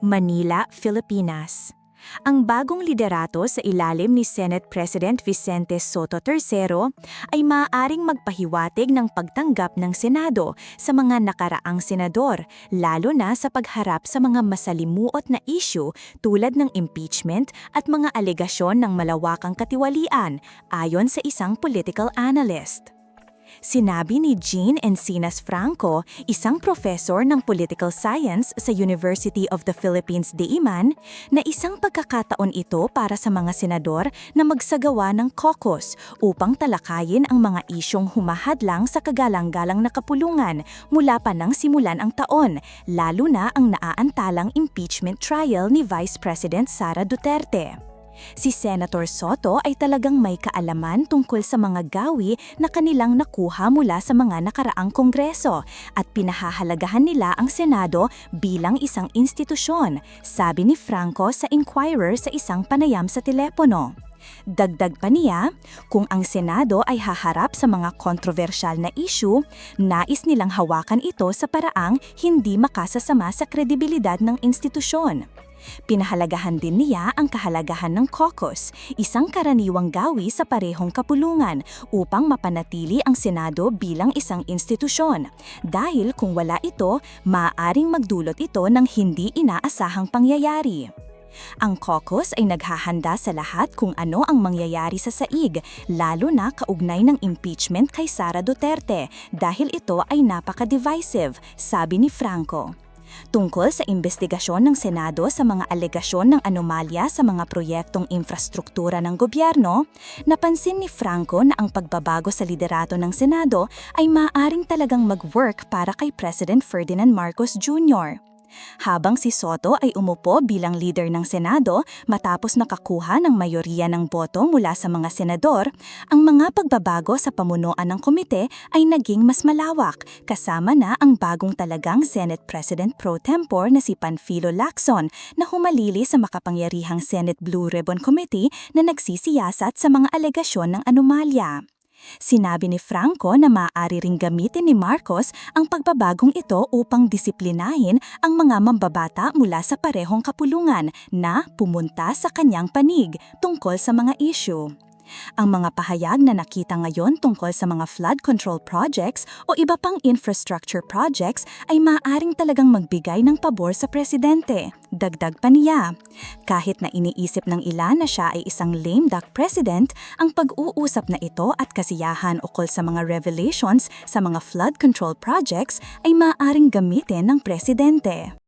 Manila, Filipinas. Ang bagong liderato sa ilalim ni Senate President Vicente Soto III ay maaaring magpahiwatig ng pagtanggap ng Senado sa mga nakaraang senador, lalo na sa pagharap sa mga masalimuot na issue tulad ng impeachment at mga alegasyon ng malawakang katiwalian, ayon sa isang political analyst. Sinabi ni Jean Encinas Franco, isang professor ng political science sa University of the Philippines Deiman, na isang pagkakataon ito para sa mga senador na magsagawa ng caucus upang talakayin ang mga isyong humahadlang sa kagalang-galang na kapulungan mula pa nang simulan ang taon, lalo na ang naaantalang impeachment trial ni Vice President Sara Duterte. Si Senator Soto ay talagang may kaalaman tungkol sa mga gawi na kanilang nakuha mula sa mga nakaraang kongreso at pinahahalagahan nila ang Senado bilang isang institusyon, sabi ni Franco sa Inquirer sa isang panayam sa telepono. Dagdag pa niya, kung ang Senado ay haharap sa mga kontrobersyal na issue, nais nilang hawakan ito sa paraang hindi makasasama sa kredibilidad ng institusyon. Pinahalagahan din niya ang kahalagahan ng caucus, isang karaniwang gawi sa parehong kapulungan upang mapanatili ang Senado bilang isang institusyon. Dahil kung wala ito, maaaring magdulot ito ng hindi inaasahang pangyayari. Ang caucus ay naghahanda sa lahat kung ano ang mangyayari sa saig, lalo na kaugnay ng impeachment kay Sara Duterte dahil ito ay napaka-divisive, sabi ni Franco tungkol sa investigasyon ng Senado sa mga alegasyon ng anomalya sa mga proyektong infrastruktura ng gobyerno, napansin ni Franco na ang pagbabago sa liderato ng Senado ay maaring talagang mag-work para kay President Ferdinand Marcos Jr. Habang si Soto ay umupo bilang leader ng Senado matapos nakakuha ng mayoriya ng boto mula sa mga senador, ang mga pagbabago sa pamunuan ng komite ay naging mas malawak kasama na ang bagong talagang Senate President pro tempore na si Panfilo Lacson na humalili sa makapangyarihang Senate Blue Ribbon Committee na nagsisiyasat sa mga alegasyon ng anomalya. Sinabi ni Franco na maaari ring gamitin ni Marcos ang pagbabagong ito upang disiplinahin ang mga mambabata mula sa parehong kapulungan na pumunta sa kanyang panig tungkol sa mga issue. Ang mga pahayag na nakita ngayon tungkol sa mga flood control projects o iba pang infrastructure projects ay maaring talagang magbigay ng pabor sa presidente. Dagdag pa niya, kahit na iniisip ng ilan na siya ay isang lame duck president, ang pag-uusap na ito at kasiyahan ukol sa mga revelations sa mga flood control projects ay maaaring gamitin ng presidente.